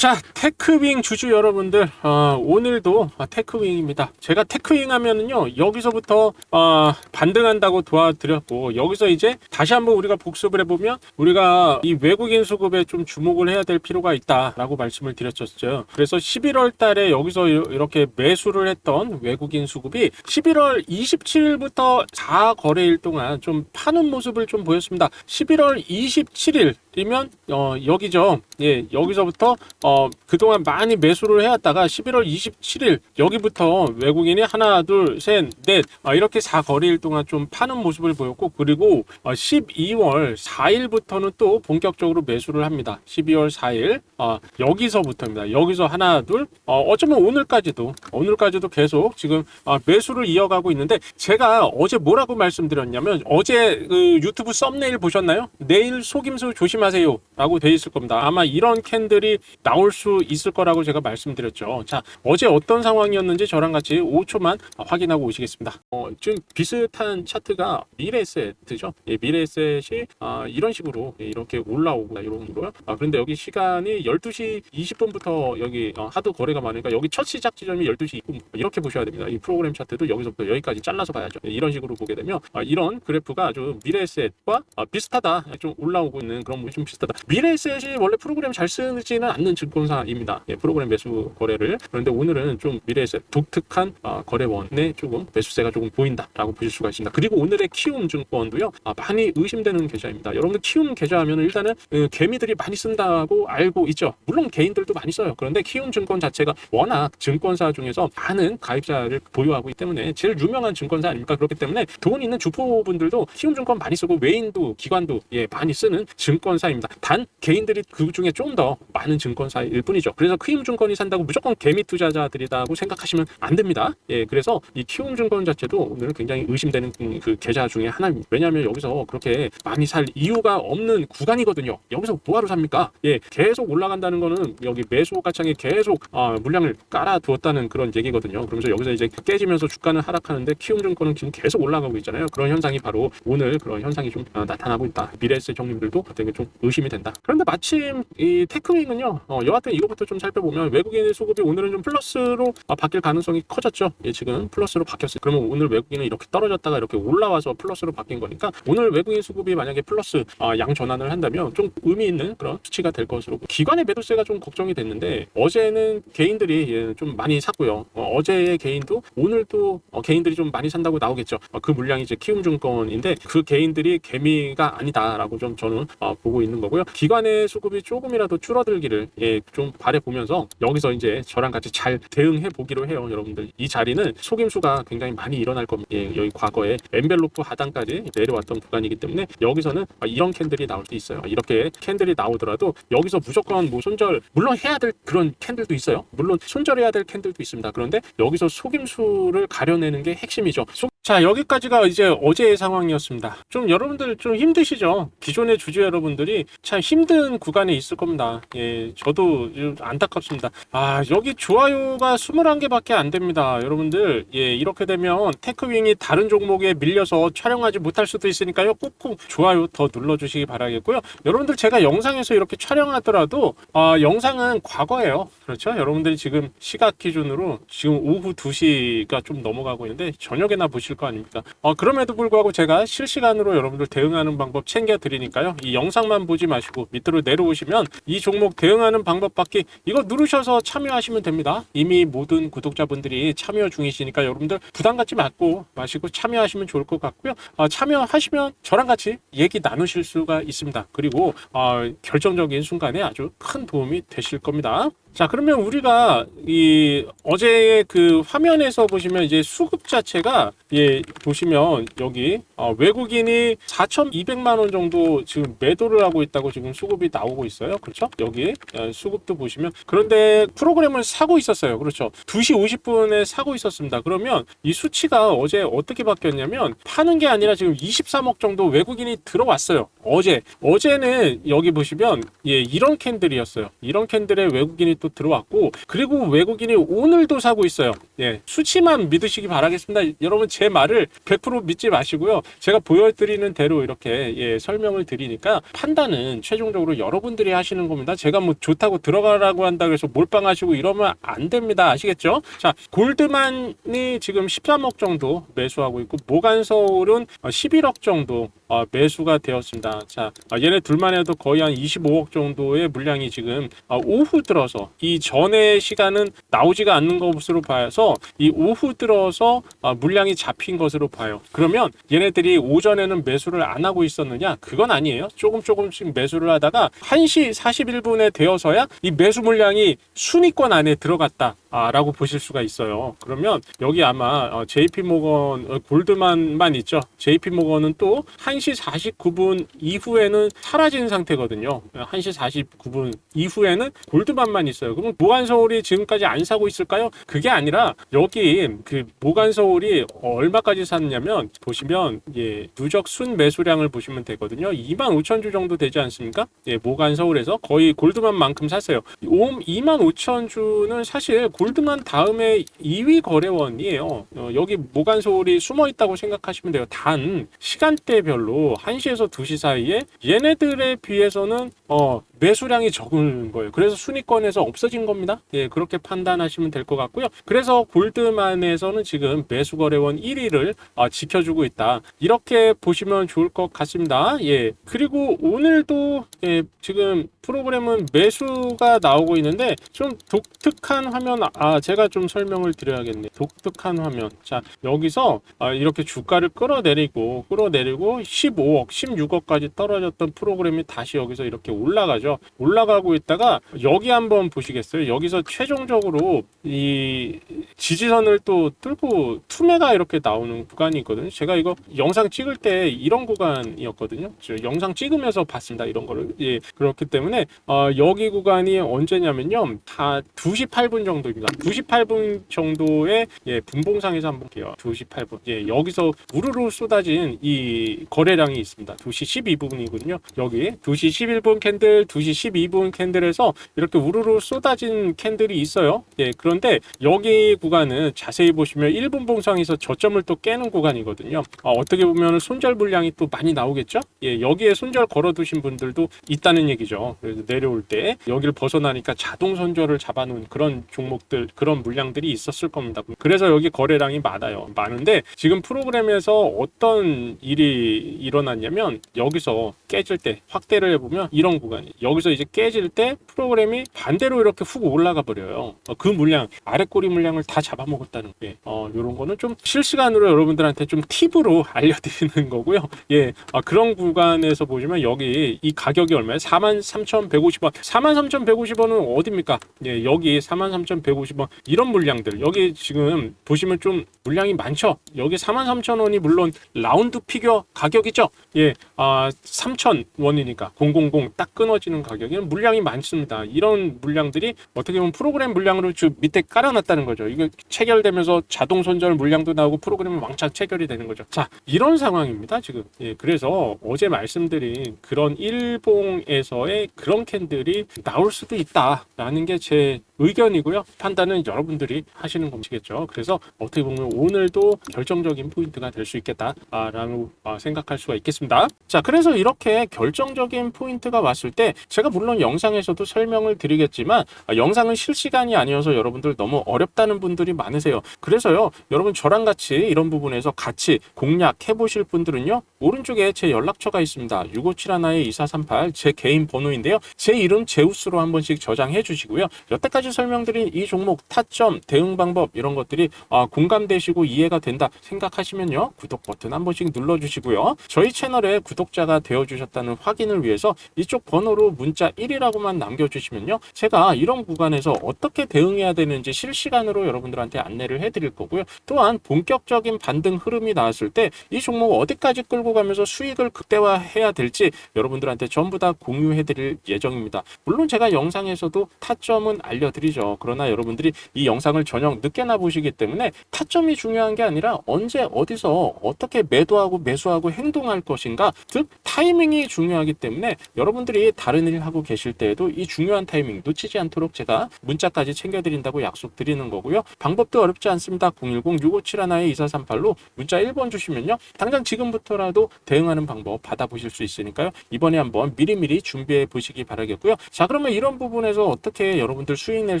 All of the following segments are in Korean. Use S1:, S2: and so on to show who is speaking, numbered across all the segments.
S1: 자, 테크윙 주주 여러분들, 어, 오늘도 아, 테크윙입니다. 제가 테크윙 하면은요, 여기서부터 어, 반등한다고 도와드렸고, 여기서 이제 다시 한번 우리가 복습을 해보면, 우리가 이 외국인 수급에 좀 주목을 해야 될 필요가 있다 라고 말씀을 드렸었죠. 그래서 11월 달에 여기서 이- 이렇게 매수를 했던 외국인 수급이 11월 27일부터 4거래일 동안 좀 파는 모습을 좀 보였습니다. 11월 27일 이면 어, 여기죠. 예, 여기서부터 어, 그동안 많이 매수를 해왔다가 11월 27일 여기부터 외국인이 하나, 둘, 셋, 넷 아, 이렇게 4거래일 동안 좀 파는 모습을 보였고 그리고 어, 12월 4일부터는 또 본격적으로 매수를 합니다. 12월 4일 어, 여기서부터입니다. 여기서 하나, 둘 어, 어쩌면 오늘까지도 오늘까지도 계속 지금 아, 매수를 이어가고 있는데 제가 어제 뭐라고 말씀드렸냐면 어제 그 유튜브 썸네일 보셨나요? 내일 속임수 조심 하세요 라고 돼 있을 겁니다. 아마 이런 캔들이 나올 수 있을 거라고 제가 말씀드렸죠. 자, 어제 어떤 상황이었는지 저랑 같이 5초만 확인하고 오시겠습니다. 어, 지금 비슷한 차트가 미래에셋이죠. 예, 미래에셋이 아, 이런 식으로 예, 이렇게 올라오고 이런 거요. 아, 그런데 여기 시간이 12시 20분부터 여기 어, 하도 거래가 많으니까 여기 첫 시작 지점이 12시 2분 이렇게 보셔야 됩니다. 이 프로그램 차트도 여기서부터 여기까지 잘라서 봐야죠. 예, 이런 식으로 보게 되면 아, 이런 그래프가 아주 미래에셋과 아, 비슷하다. 좀 올라오고 있는 그런 좀 비슷하다. 미래에셋이 원래 프로그램 잘 쓰지는 않는 증권사입니다. 예, 프로그램 매수 거래를 그런데 오늘은 좀 미래에셋 독특한 아, 거래원에 조금 매수세가 조금 보인다라고 보실 수가 있습니다. 그리고 오늘의 키움 증권도요 아, 많이 의심되는 계좌입니다. 여러분들 키움 계좌하면 일단은 어, 개미들이 많이 쓴다고 알고 있죠. 물론 개인들도 많이 써요. 그런데 키움 증권 자체가 워낙 증권사 중에서 많은 가입자를 보유하고 있기 때문에 제일 유명한 증권사 아닙니까? 그렇기 때문에 돈 있는 주포분들도 키움 증권 많이 쓰고 외인도 기관도 예 많이 쓰는 증권 사입니다. 단 개인들이 그 중에 좀 더 많은 증권사일 뿐이죠. 그래서 키움 증권이 산다고 무조건 개미 투자자들이다고 생각하시면 안 됩니다. 예 그래서 이 키움 증권 자체도 오늘 굉장히 의심되는 음, 그 계좌 중에 하나입니다. 왜냐하면 여기서 그렇게 많이 살 이유가 없는 구간이거든요. 여기서 뭐하러 삽니까? 예 계속 올라간다는 거는 여기 매수 가창에 계속 아, 물량을 깔아두었다는 그런 얘기거든요. 그러면서 여기서 이제 깨지면서 주가는 하락하는데 키움 증권은 지금 계속 올라가고 있잖아요. 그런 현상이 바로 오늘 그런 현상이 좀 아, 나타나고 있다. 미래에셋 형님들도 되게 좀 의심이 된다. 그런데 마침 이 테크윙은요. 어, 여하튼 이거부터 좀 살펴보면 외국인의 수급이 오늘은 좀 플러스로 아, 바뀔 가능성이 커졌죠. 예, 지금 플러스로 바뀌었어요. 그러면 오늘 외국인은 이렇게 떨어졌다가 이렇게 올라와서 플러스로 바뀐 거니까 오늘 외국인 수급이 만약에 플러스 아, 양 전환을 한다면 좀 의미 있는 그런 수치가 될 것으로 기관의 매도세가 좀 걱정이 됐는데 어제는 개인들이 예, 좀 많이 샀고요. 어, 제의 개인도 오늘도 어, 개인들이 좀 많이 산다고 나오겠죠. 어, 그 물량이 이제 키움증권인데 그 개인들이 개미가 아니다라고 좀 저는 어, 보고 있는 거고요. 기관의 수급이 조금이라도 줄어들기를 예, 좀 바래 보면서 여기서 이제 저랑 같이 잘 대응해 보기로 해요, 여러분들. 이 자리는 속임수가 굉장히 많이 일어날 겁니다. 예, 여기 과거에 엔벨로프 하단까지 내려왔던 구간이기 때문에 여기서는 아, 이런 캔들이 나올 수 있어요. 이렇게 캔들이 나오더라도 여기서 무조건 뭐 손절 물론 해야 될 그런 캔들도 있어요. 물론 손절해야 될 캔들도 있습니다. 그런데 여기서 속임수를 가려내는 게 핵심이죠. 속- 자 여기까지가 이제 어제의 상황이었습니다. 좀 여러분들 좀 힘드시죠? 기존의 주주 여러분들이 참 힘든 구간에 있을 겁니다. 예, 저도 좀 안타깝습니다. 아 여기 좋아요가 21개 밖에 안 됩니다. 여러분들 예 이렇게 되면 테크윙이 다른 종목에 밀려서 촬영하지 못할 수도 있으니까요. 꾹꾹 좋아요 더 눌러주시기 바라겠고요. 여러분들 제가 영상에서 이렇게 촬영하더라도 아, 영상은 과거예요. 그렇죠? 여러분들이 지금 시각 기준으로 지금 오후 2시가 좀 넘어가고 있는데 저녁에나 보실 거 아닙니까? 어, 그럼에도 불구하고 제가 실시간으로 여러분들 대응하는 방법 챙겨 드리니까요. 이 영상만 보지 마시고 밑으로 내려오시면 이 종목 대응하는 방법 받기 이거 누르셔서 참여하시면 됩니다. 이미 모든 구독자분들이 참여 중이시니까 여러분들 부담 갖지 말고 마시고 참여하시면 좋을 것 같고요. 아, 참여하시면 저랑 같이 얘기 나누실 수가 있습니다. 그리고 아, 결정적인 순간에 아주 큰 도움이 되실 겁니다. 자, 그러면 우리가 이 어제의 그 화면에서 보시면 이제 수급 자체가 예, 보시면 여기 어, 외국인이 4,200만 원 정도 지금 매도를 하고 있다고 지금 수급이 나오고 있어요. 그렇죠? 여기 어, 수급도 보시면 그런데 프로그램을 사고 있었어요. 그렇죠? 2시 50분에 사고 있었습니다. 그러면 이 수치가 어제 어떻게 바뀌었냐면 파는 게 아니라 지금 23억 정도 외국인이 들어왔어요. 어제 어제는 여기 보시면 예, 이런 캔들이었어요. 이런 캔들에 외국인이 또 들어왔고 그리고 외국인이 오늘도 사고 있어요. 예, 수치만 믿으시기 바라겠습니다. 여러분 제제 말을 100% 믿지 마시고요. 제가 보여드리는 대로 이렇게 예, 설명을 드리니까 판단은 최종적으로 여러분들이 하시는 겁니다. 제가 뭐 좋다고 들어가라고 한다고 해서 몰빵하시고 이러면 안 됩니다. 아시겠죠? 자, 골드만이 지금 13억 정도 매수하고 있고 모간서울은 11억 정도 어, 매수가 되었습니다. 자, 어, 얘네 둘만 해도 거의 한 25억 정도의 물량이 지금 어, 오후 들어서 이 전의 시간은 나오지가 않는 것으로 봐서 이 오후 들어서 어, 물량이 잡힌 것으로 봐요. 그러면 얘네들이 오전에는 매수를 안 하고 있었느냐? 그건 아니에요. 조금 조금씩 매수를 하다가 1시 41분에 되어서야 이 매수 물량이 순위권 안에 들어갔다. 아, 라고 보실 수가 있어요. 그러면 여기 아마 어, JP 모건 어, 골드만만 있죠. JP 모건은 또 1시 49분 이후에는 사라진 상태거든요. 1시 49분 이후에는 골드만만 있어요. 그럼 모간 서울이 지금까지 안 사고 있을까요? 그게 아니라 여기 그 모간 서울이 얼마까지 샀냐면 보시면 예, 누적 순 매수량을 보시면 되거든요. 2만 5천 주 정도 되지 않습니까? 예, 모간 서울에서 거의 골드만만큼 샀어요. 2만 5천 주는 사실 골드만 다음에 2위 거래원이에요. 어, 여기 모간 서울이 숨어 있다고 생각하시면 돼요. 단 시간대별로 1시에서 2시 사이에 얘네들에 비해서는 어, 매수량이 적은 거예요. 그래서 순위권에서 없어진 겁니다. 예, 그렇게 판단하시면 될 것 같고요. 그래서 골드만에서는 지금 매수 거래원 1위를 어, 지켜주고 있다. 이렇게 보시면 좋을 것 같습니다. 예. 그리고 오늘도 예, 지금 프로그램은 매수가 나오고 있는데 좀 독특한 화면 아 제가 좀 설명을 드려야겠네. 독특한 화면. 자 여기서 아, 이렇게 주가를 끌어내리고 끌어내리고 15억, 16억까지 떨어졌던 프로그램이 다시 여기서 이렇게 올라가죠. 올라가고 있다가 여기 한번 보시겠어요? 여기서 최종적으로 이 지지선을 또 뚫고 투매가 이렇게 나오는 구간이 있거든요. 제가 이거 영상 찍을 때 이런 구간이었거든요. 저 영상 찍으면서 봤습니다. 이런 거를. 예, 그렇기 때문에 어, 여기 구간이 언제냐면요. 다 2시 8분 정도입니다. 2시 8분 정도의 예, 분봉상에서 한번 볼게요. 2시 8분. 예, 여기서 우르르 쏟아진 이 거래량이 있습니다. 2시 12분이거든요. 여기 2시 11분 캔들, 2시 12분 캔들에서 이렇게 우르르 쏟아진 캔들이 있어요. 예, 그런데 여기 구간은 자세히 보시면 1분 봉상에서 저점을 또 깨는 구간이거든요. 어, 어떻게 보면 손절 물량이 또 많이 나오겠죠? 예, 여기에 손절 걸어두신 분들도 있다는 얘기죠. 그래서 내려올 때 여기를 벗어나니까 자동 손절을 잡아놓은 그런 종목들, 그런 물량들이 있었을 겁니다. 그래서 여기 거래량이 많아요. 많은데 지금 프로그램에서 어떤 일이 일어났냐면 여기서 깨질 때 확대를 해보면 이런 구간이 여기서 이제 깨질 때 프로그램이 반대로 이렇게 훅 올라가 버려요. 어, 그 물량 아래 꼬리 물량을 다 잡아먹었다는 게 어, 이런 거는 좀 실시간으로 여러분들한테 좀 팁으로 알려드리는 거고요. 예, 아, 그런 구간에서 보시면 여기 이 가격이 얼마예요? 43,150원. 43,150원은 어디입니까? 예, 여기 43,150원 이런 물량들 여기 지금 보시면 좀 물량이 많죠. 여기 43,000원이 물론 라운드 피규어 가격이죠. 예, 아 3,000원이니까 000 딱 끊어지는 가격에는 물량이 많습니다. 이런 물량들이 어떻게 보면 프로그램 물량으로 주 밑에 깔아놨다는 거죠. 이거 체결되면서 자동 손절 물량도 나오고 프로그램이 왕창 체결이 되는 거죠. 자, 이런 상황입니다. 지금. 예, 그래서 어제 말씀드린 그런 일봉에서의 그런 캔들이 나올 수도 있다라는 게 제 의견이고요. 판단은 여러분들이 하시는 것이겠죠. 그래서 어떻게 보면 오늘도 결정적인 포인트가 될 수 있겠다라고 아, 생각할 수가 있겠습니다. 자, 그래서 이렇게 결정적인 포인트가 왔을 때 제가 물론 영상에서도 설명을 드리겠지만 아, 영상은 실시간이 아니어서 여러분들 너무 어렵다는 분들이 많으세요. 그래서요, 여러분 저랑 같이 이런 부분에서 같이 공략해 보실 분들은요, 오른쪽에 제 연락처가 있습니다. 6571-2438 제 개인 번호인데요. 제 이름 제우스로 한 번씩 저장해 주시고요. 여태까지 설명드린 이 종목 타점, 대응 방법 이런 것들이 아, 공감되시고 이해가 된다 생각하시면요. 구독 버튼 한 번씩 눌러 주시고요. 저희 채널에 구독자가 되어 주셨다는 확인을 위해서 이쪽 번호로 문자 1이라고만 남겨 주시면요. 제가 이런 구간에서 어떻게 대응해야 되는지 실시간으로 여러분들한테 안내를 해 드릴 거고요. 또한 본격적인 반등 흐름이 나왔을 때 이 종목 어디까지 끌고 끌고 가면서 수익을 극대화해야 될지 여러분들한테 전부 다 공유해드릴 예정입니다. 물론 제가 영상에서도 타점은 알려드리죠. 그러나 여러분들이 이 영상을 저녁 늦게나 보시기 때문에 타점이 중요한 게 아니라 언제 어디서 어떻게 매도하고 매수하고 행동할 것인가 즉 타이밍이 중요하기 때문에 여러분들이 다른 일 하고 계실 때에도 이 중요한 타이밍 놓치지 않도록 제가 문자까지 챙겨드린다고 약속드리는 거고요. 방법도 어렵지 않습니다. 010-6571-2438로 문자 1번 주시면요. 당장 지금부터라도 대응하는 방법 받아보실 수 있으니까요. 이번에 한번 미리미리 준비해 보시기 바라겠고요. 자 그러면 이런 부분에서 어떻게 여러분들 수익 낼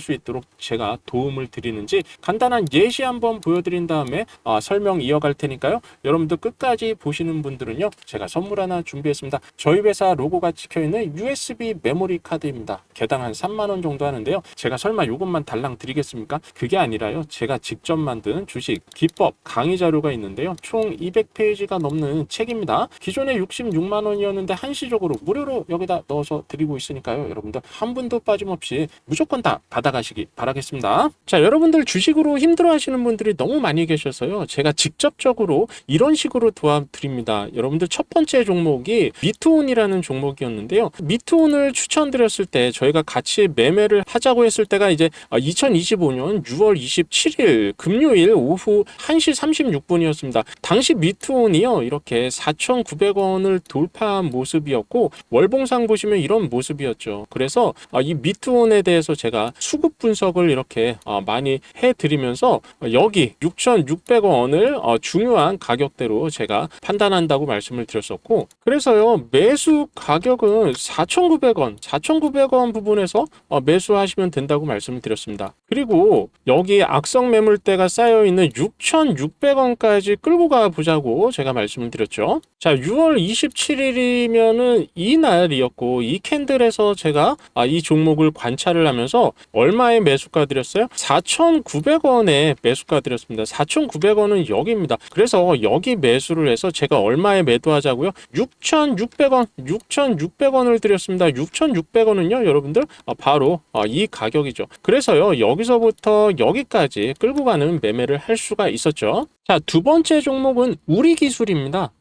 S1: 수 있도록 제가 도움을 드리는지 간단한 예시 한번 보여드린 다음에 아, 설명 이어갈 테니까요. 여러분들 끝까지 보시는 분들은요. 제가 선물 하나 준비했습니다. 저희 회사 로고가 찍혀있는 USB 메모리 카드입니다. 개당 한 3만원 정도 하는데요. 제가 설마 이것만 달랑 드리겠습니까? 그게 아니라요. 제가 직접 만든 주식 기법 강의 자료가 있는데요. 총 200페이지가 넘는 책 입니다. 기존에 66만 원이었는데 한시적으로 무료로 여기다 넣어서 드리고 있으니까요. 여러분들 한 분도 빠짐없이 무조건 다 받아가시기 바라겠습니다. 자, 여러분들 주식으로 힘들어 하시는 분들이 너무 많이 계셔서요. 제가 직접적으로 이런 식으로 도와드립니다. 여러분들 첫 번째 종목이 미투온이라는 종목이었는데요. 미투온을 추천드렸을 때 저희가 같이 매매를 하자고 했을 때가 이제 2025년 6월 27일 금요일 오후 1시 36분이었습니다. 당시 미투온이요. 이렇게 4,900원을 돌파한 모습이었고 월봉상 보시면 이런 모습이었죠. 그래서 아, 이 미투온에 대해서 제가 수급 분석을 이렇게 아, 많이 해드리면서 여기 6,600원을 어, 중요한 가격대로 제가 판단한다고 말씀을 드렸었고 그래서요 매수 가격은 4,900원, 4,900원 부분에서 어, 매수하시면 된다고 말씀을 드렸습니다. 그리고 여기 악성 매물대가 쌓여 있는 6,600원까지 끌고 가 보자고 제가 말씀을 드렸죠. 자, 6월 27일이면은 이 날이었고 이 캔들에서 제가 아, 이 종목을 관찰을 하면서 얼마에 매수가 드렸어요? 4,900원에 매수가 드렸습니다. 4,900원은 여기입니다. 그래서 여기 매수를 해서 제가 얼마에 매도하자고요? 6,600원, 6,600원을 드렸습니다. 6,600원은요, 여러분들 아, 바로 아, 이 가격이죠. 그래서요, 여기서부터 여기까지 끌고 가는 매매를 할 수가 있었죠. 자, 두 번째 종목은 우리 기술입니다.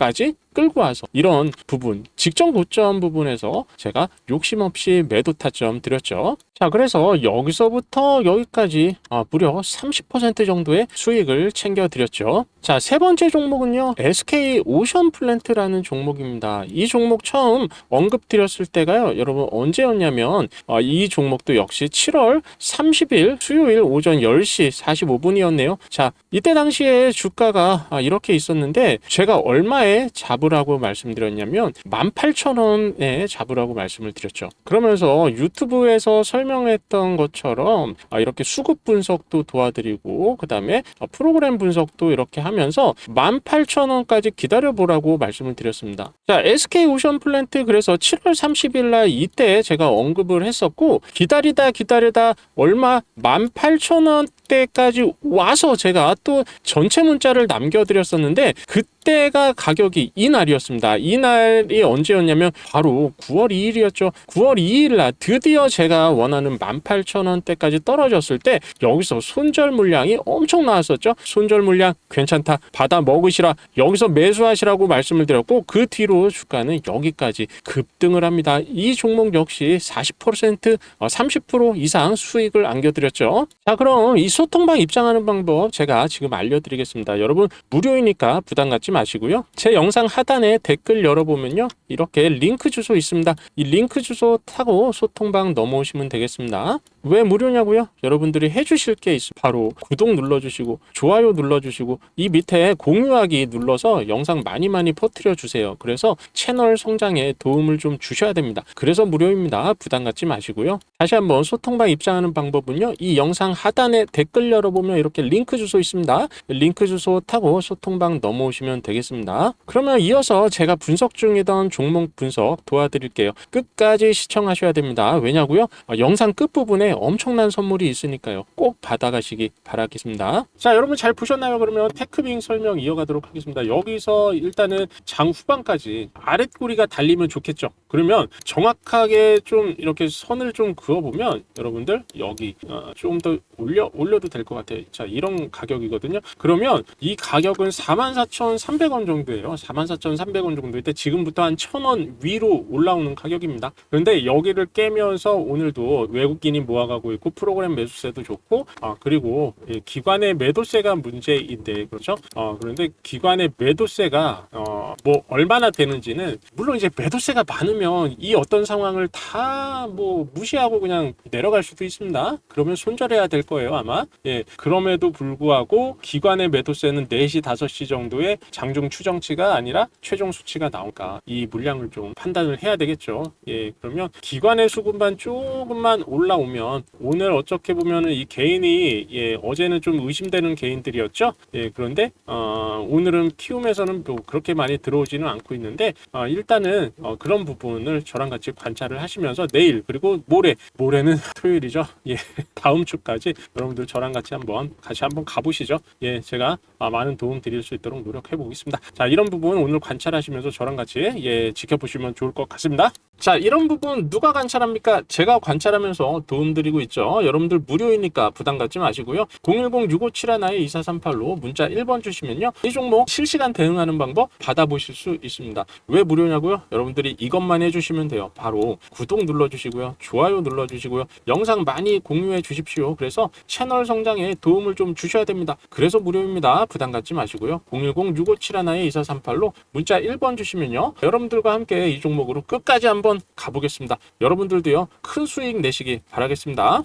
S1: 까지 끌고 와서 이런 부분 직전 고점 부분에서 제가 욕심 없이 매도 타점 드렸죠. 자 그래서 여기서부터 여기까지 아, 무려 30% 정도의 수익을 챙겨 드렸죠. 자 세 번째 종목은요 SK 오션 플랜트라는 종목입니다. 이 종목 처음 언급 드렸을 때가요 여러분 언제였냐면 아, 이 종목도 역시 7월 30일 수요일 오전 10시 45분이었네요. 자 이때 당시에 주가가 아, 이렇게 있었는데 제가 얼마에 잡으라고 말씀드렸냐면 18,000원에 잡으라고 말씀을 드렸죠. 그러면서 유튜브에서 설명 했던 것처럼 아, 이렇게 수급 분석도 도와드리고 그 다음에 프로그램 분석도 이렇게 하면서 18,000원까지 기다려보라고 말씀을 드렸습니다. 자, SK 오션 플랜트 그래서 7월 30일 날 이때 제가 언급을 했었고 기다리다 기다리다 얼마 18,000원 때까지 와서 제가 또 전체 문자를 남겨드렸었는데 그때가 가격이 이 날이었습니다. 이 날이 언제였냐면 바로 9월 2일이었죠. 9월 2일 날 드디어 제가 원하는 18,000원대까지 떨어졌을 때 여기서 손절 물량이 엄청 나왔었죠. 손절 물량 괜찮다. 받아 먹으시라. 여기서 매수하시라고 말씀을 드렸고 그 뒤로 주가는 여기까지 급등을 합니다. 이 종목 역시 40% 30% 이상 수익을 안겨드렸죠. 자 그럼 이 소통방 입장하는 방법 제가 지금 알려드리겠습니다. 여러분 무료이니까 부담 갖지 마시고요. 제 영상 하단에 댓글 열어보면요. 이렇게 링크 주소 있습니다. 이 링크 주소 타고 소통방 넘어오시면 되겠습니다. 왜 무료냐고요? 여러분들이 해주실 게 있어. 바로 구독 눌러주시고 좋아요 눌러주시고 이 밑에 공유하기 눌러서 영상 많이 많이 퍼뜨려 주세요. 그래서 채널 성장에 도움을 좀 주셔야 됩니다. 그래서 무료입니다. 부담 갖지 마시고요. 다시 한번 소통방 입장하는 방법은요. 이 영상 하단에 댓글 열어보면 이렇게 링크 주소 있습니다. 링크 주소 타고 소통방 넘어오시면 되겠습니다. 그러면 이어서 제가 분석 중이던 종목 분석 도와드릴게요. 끝까지 시청하셔야 됩니다. 왜냐고요? 어, 영상 끝부분에 엄청난 선물이 있으니까요. 꼭 받아가시기 바라겠습니다. 자, 여러분 잘 보셨나요? 그러면 테크빙 설명 이어가도록 하겠습니다. 여기서 일단은 장 후반까지 아랫꼬리가 달리면 좋겠죠. 그러면 정확하게 좀 이렇게 선을 좀 그어보면 여러분들 여기 어, 좀더 올려 올려도 될 것 같아요. 자, 이런 가격이거든요. 그러면 이 가격은 44,300원 정도예요. 44,300원 정도일 때 지금부터 한 1,000원 위로 올라오는 가격입니다. 그런데 여기를 깨면서 오늘도 외국인이 모아가고 있고 프로그램 매수세도 좋고 아 그리고 이 기관의 매도세가 문제인데 그렇죠? 어 그런데 기관의 매도세가 어뭐 얼마나 되는지는 물론 이제 매도세가 많으면 이 어떤 상황을 다 뭐 무시하고 그냥 내려갈 수도 있습니다. 그러면 손절해야 될 거예요 아마. 예 그럼에도 불구하고 기관의 매도세는 4시 5시 정도의 장중 추정치가 아니라 최종 수치가 나올까 이 물량을 좀 판단을 해야 되겠죠. 예 그러면 기관의 수급만 조금만 올라오면 오늘 어떻게 보면은 이 개인이 예 어제는 좀 의심되는 개인들이었죠. 예 그런데 어 오늘은 키움에서는 뭐 그렇게 많이 들어오지는 않고 있는데 어, 일단은 어, 그런 부분을 저랑 같이 관찰을 하시면서 내일 그리고 모레 모레는 토요일이죠. 예 다음 주까지 여러분들 저랑 같이 한번 같이 한번 가보시죠. 예 제가 아, 많은 도움 드릴 수 있도록 노력해 보겠습니다. 자 이런 부분 오늘 관찰하시면서 저랑 같이 예 지켜보시면 좋을 것 같습니다. 자 이런 부분 누가 관찰합니까? 제가 관찰하면서 도움 드리고 있죠. 여러분들 무료이니까 부담 갖지 마시고요. 010-6571-2438로 문자 1번 주시면요. 이 종목 실시간 대응하는 방법 받아보실 수 있습니다. 왜 무료냐고요? 여러분들이 이것만 해주시면 돼요. 바로 구독 눌러주시고요. 좋아요 눌러주시고요. 영상 많이 공유해 주십시오. 그래서 채널 성장에 도움을 좀 주셔야 됩니다. 그래서 무료입니다. 부담 갖지 마시고요. 010-6571-2438로 문자 1번 주시면요. 여러분들과 함께 이 종목으로 끝까지 한번 가보겠습니다. 여러분들도요. 큰 수익 내시기 바라겠습니다.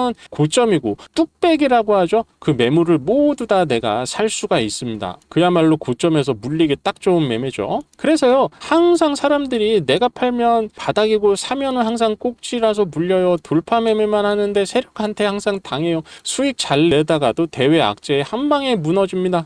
S1: 고점이고 뚝배기라고 하죠. 그 매물을 모두 다 내가 살 수가 있습니다. 그야말로 고점에서 물리기 딱 좋은 매매죠. 그래서요, 항상 사람들이 내가 팔면 바닥이고 사면은 항상 꼭지라서 물려요. 돌파 매매만 하는데 세력한테 항상 당해요. 수익 잘 내다가도 대외 악재에 한 방에 무너집니다.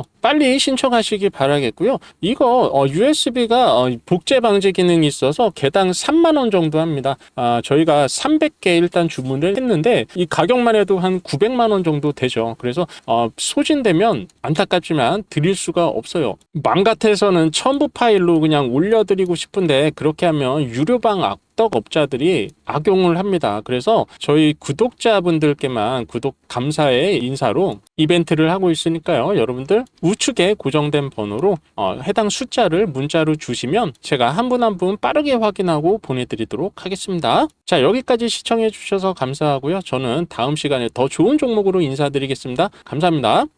S1: cool. 빨리 신청하시기 바라겠고요. 이거 어, USB가 어, 복제 방지 기능이 있어서 개당 3만 원 정도 합니다. 아, 저희가 300개 일단 주문을 했는데 이 가격만 해도 한 900만 원 정도 되죠. 그래서 어, 소진되면 안타깝지만 드릴 수가 없어요. 맘 같아서는 첨부 파일로 그냥 올려드리고 싶은데 그렇게 하면 유료방 악 업자들이 악용을 합니다. 그래서 저희 구독자분들께만 구독 감사의 인사로 이벤트를 하고 있으니까요. 여러분들 우측에 고정된 번호로 어, 해당 숫자를 문자로 주시면 제가 한분 한 분 빠르게 확인하고 보내드리도록 하겠습니다. 자 여기까지 시청해 주셔서 감사하고요. 저는 다음 시간에 더 좋은 종목으로 인사드리겠습니다. 감사합니다.